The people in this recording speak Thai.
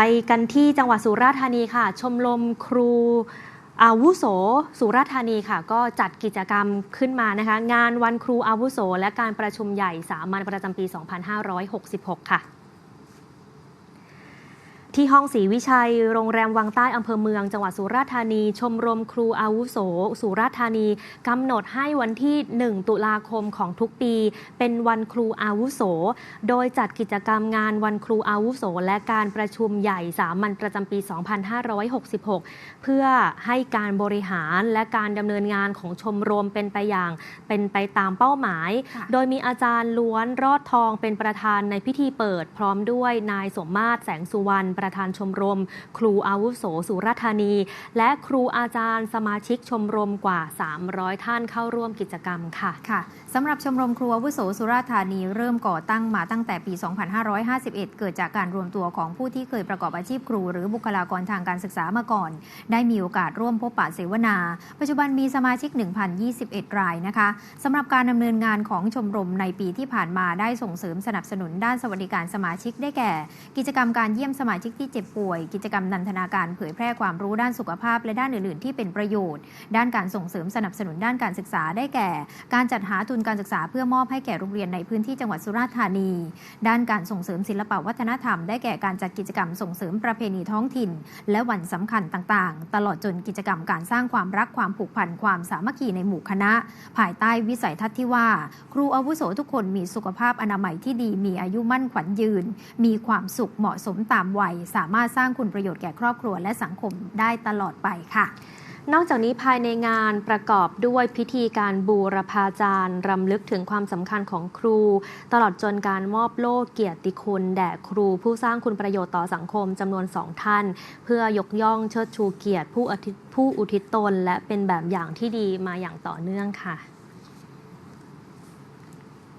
ไปกันที่จังหวัดสุราษฎร์ธานีค่ะ ชมรมครูอาวุโส สุราษฎร์ธานีค่ะ ก็จัดกิจกรรมขึ้นมานะคะ งานวันครูอาวุโส และการประชุมใหญ่สามัญประจำปี 2566 ค่ะ ที่ห้องศรีวิชัย โรงแรมวังใต้อำเภอเมือง จังหวัดสุราษฎร์ธานี ชมรมครูอาวุโส สุราษฎร์ธานีกำหนดให้วันที่ 1 ตุลาคมของทุกปี เป็นวันครูอาวุโส โดยจัดกิจกรรมงานวันครูอาวุโส และการประชุมใหญ่สามัญประจำปี 2566 เพื่อให้การบริหารและการดำเนินงานของชมรมเป็นไปอย่าง เป็นไปตามเป้าหมายค่ะโดยมีอาจารย์ล้วนรอดทองเป็นประธานในพิธีเปิด พร้อมด้วยนายสมมาตรแสงสุวรรณประธานชมรม ครูอาวุโสสุราธานี และครูอาจารย์สมาชิกชมรมกว่า 300 ท่านเข้าร่วมกิจกรรมค่ะค่ะสำหรับชมรมครูอาวุโสสุราธานีเริ่มก่อตั้งมาตั้งแต่ปี 2551 เกิดจากการรวมตัวของผู้ที่เคยประกอบอาชีพครู หรือบุคลากรทางการศึกษามาก่อน ได้มีโอกาสร่วมพบปะเสวนา ปัจจุบันมีสมาชิก 1,021 รายนะคะสำหรับการดำเนินงานของชมรมในปีที่ผ่านมาได้ส่งเสริมสนับสนุนด้านสวัสดิการสมาชิกได้แก่ กิจกรรมการเยี่ยมสมาชิกที่เจ็บป่วย กิจกรรมนันทนาการเผยแพร่ความรู้ด้านสุขภาพ และด้านอื่น ๆ ที่เป็นประโยชน์ ด้านการส่งเสริมสนับสนุนด้านการศึกษาได้แก่ การจัดหาทุนการศึกษาเพื่อมอบให้แก่โรงเรียนในพื้นที่จังหวัดสุราษฎร์ธานี ด้านการส่งเสริมศิลปวัฒนธรรม ได้แก่การจัดกิจกรรมส่งเสริมประเพณีท้องถิ่น และวันสำคัญต่าง ๆ ตลอดจนกิจกรรมการสร้างความรักความผูกพันความสามัคคีในหมู่คณะ ภายใต้วิสัยทัศน์ที่ว่า ครูอาวุโสทุกคนมีสุขภาพอนามัยที่ดีมีอายุมั่นขวัญยืน มีความสุขเหมาะสมตามวัยสามารถสร้างคุณประโยชน์แก่ครอบครัวและสังคมได้ตลอดไปค่ะนอกจากนี้ภายในงานประกอบด้วยพิธีการบูรพาจารย์รำลึกถึงความสำคัญของครู ตลอดจนการมอบโล่เกียรติคุณ แด่ครูผู้สร้างคุณประโยชน์ต่อสังคมจำนวนสองท่าน เพื่อยกย่องเชิดชูเกียรติผู้อุทิศตน และเป็นแบบอย่างที่ดีมาอย่างต่อเนื่องค่ะ